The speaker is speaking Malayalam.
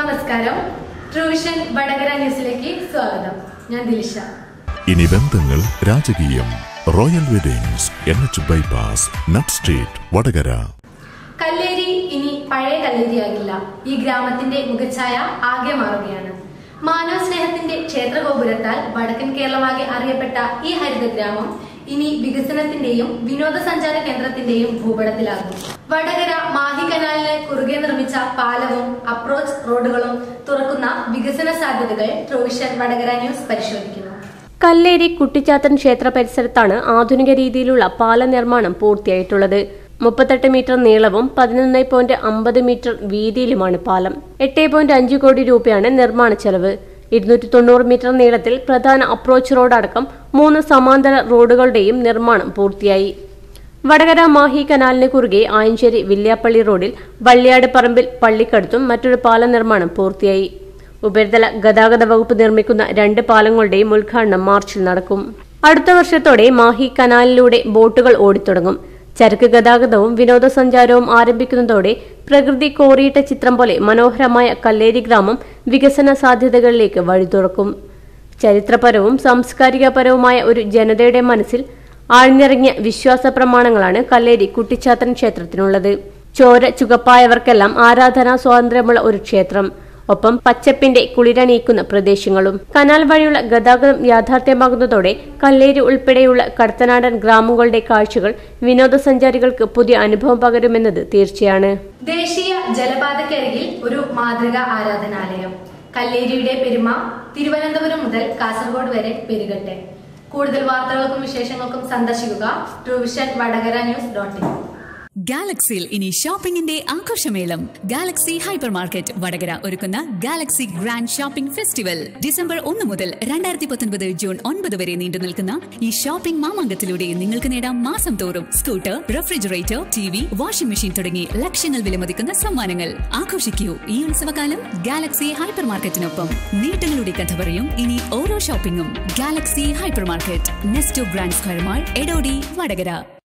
നമസ്കാരം. ട്രൂവിഷൻ വടകര ന്യൂസിലേക്ക് സ്വാഗതം. ഞാൻ ദിലിഷ. ഇനി ബന്ധങ്ങൾ രാജകീയം royal weddings N H bypass nut street Vadakara. Kalleri ഇനി പഴയ കല്ലേരിയാകില്ല. ഈ ഗ്രാമത്തിന്റെ മുഖച്ഛായ ആകെ മാറുകയാണ്. മാനവ സ്നേഹത്തിന്റെ ക്ഷേത്രഗോപുരത്താൽ വടക്കൻ കേരളമാകെ അറിയപ്പെട്ട ഈ ഹരിത ഗ്രാമം ഇനി വികസനത്തിന്റെയും വിനോദസഞ്ചാര കേന്ദ്രത്തിന്റെയും ഭൂപടത്തിലാകും. വടകര മാഹി നിർമ്മിച്ച പാലവും അപ്രോച്ച് റോഡുകളും തുറക്കുന്ന വികസന സാധ്യതകൾ ട്രോവിഷൻ വടകര ന്യൂസ് പരിശോധിക്കുന്നു. കല്ലേരി കുട്ടിച്ചാത്തൻ ക്ഷേത്ര പരിസരത്താണ് ആധുനിക രീതിയിലുള്ള പാല നിർമ്മാണം പൂർത്തിയായിട്ടുള്ളത്. മുപ്പത്തെട്ട് മീറ്റർ നീളവും പതിനൊന്ന് പോയിന്റ് അമ്പത് മീറ്റർ വീതിയിലുമാണ് പാലം. എട്ട് പോയിന്റ് അഞ്ച് കോടി രൂപയാണ് നിർമ്മാണ ചെലവ്. ഇരുന്നൂറ്റി തൊണ്ണൂറ് മീറ്റർ നീളത്തിൽ പ്രധാന അപ്രോച്ച് റോഡ് അടക്കം മൂന്ന് സമാന്തര റോഡുകളുടെയും നിർമ്മാണം പൂർത്തിയായി. വടകര മാഹി കനാലിന് കുറുകെ ആയഞ്ചേരി വില്യാപ്പള്ളി റോഡിൽ വള്ളിയാട് പറമ്പിൽ പള്ളിക്കടുത്തും മറ്റൊരു പാല നിർമ്മാണം പൂർത്തിയായി. ഉപരിതല ഗതാഗത വകുപ്പ് നിർമ്മിക്കുന്ന രണ്ട് പാലങ്ങളുടെയും ഉദ്ഘാടനം മാർച്ചിൽ നടക്കും. അടുത്ത വർഷത്തോടെ മാഹി കനാലിലൂടെ ബോട്ടുകൾ ഓടിത്തുടങ്ങും. ചരക്ക് ഗതാഗതവും വിനോദസഞ്ചാരവും ആരംഭിക്കുന്നതോടെ പ്രകൃതി കോറിയിട്ട ചിത്രം പോലെ മനോഹരമായ കല്ലേരി ഗ്രാമം വികസന സാധ്യതകളിലേക്ക് വഴി തുറക്കും ചരിത്രപരവും സാംസ്കാരികപരവുമായ ഒരു ജനതയുടെ മനസ്സിൽ ആഴ്ന്നിറങ്ങിയ വിശ്വാസ പ്രമാണങ്ങളാണ് കല്ലേരി കുട്ടിച്ചാത്തൻ ക്ഷേത്രത്തിനുള്ളത്. ചോര ചുകപ്പായവർക്കെല്ലാം ആരാധനാ സ്വാതന്ത്ര്യമുള്ള ഒരു ക്ഷേത്രം. ഒപ്പം പച്ചപ്പിന്റെ കുളിരണിയിക്കുന്ന പ്രദേശങ്ങളും കനാൽ വഴിയുള്ള ഗതാഗതം യാഥാർത്ഥ്യമാകുന്നതോടെ കല്ലേരി ഉൾപ്പെടെയുള്ള കടത്തനാടൻ ഗ്രാമങ്ങളുടെ കാഴ്ചകൾ വിനോദസഞ്ചാരികൾക്ക് പുതിയ അനുഭവം പകരുമെന്നത് തീർച്ചയാണ്. ദേശീയ ജലപാതക്കരികിൽ ഒരു മാതൃക ആരാധനാലയം. കല്ലേരിയുടെ പെരുമ തിരുവനന്തപുരം മുതൽ കാസർഗോഡ് വരെ പെരുകട്ടെ. കൂടുതൽ വാർത്തകൾക്കും വിശേഷങ്ങൾക്കും സന്ദർശിക്കുക. Truevision Vadakara news dot in ഗാലക്സിയിൽ ഇനി ഷോപ്പിംഗിന്റെ ആഘോഷമേളം. ഗാലക്സി ഹൈപ്പർ മാർക്കറ്റ് വടകര ഒരുക്കുന്ന Galaxy grand shopping festival. December ഒന്ന് മുതൽ രണ്ടായിരത്തി പത്തൊൻപത് ജൂൺ ഒൻപത് വരെ നീണ്ടു നിൽക്കുന്ന ഈ ഷോപ്പിംഗ് മാമാങ്കത്തിലൂടെ നിങ്ങൾക്ക് നേടാം മാസം തോറും scooter refrigerator T V washing machine തുടങ്ങി ലക്ഷങ്ങൾ വിലമതിക്കുന്ന സമ്മാനങ്ങൾ. ആഘോഷിക്കൂ ഈ ഉത്സവകാലം ഗാലക്സി ഹൈപ്പർ മാർക്കറ്റിനൊപ്പം. നീട്ടങ്ങളുടെ കഥ പറയും ഇനി ഓരോ ഷോപ്പിംഗും. Galaxy hyper market Nesto brand square mall Edodi Vadakara.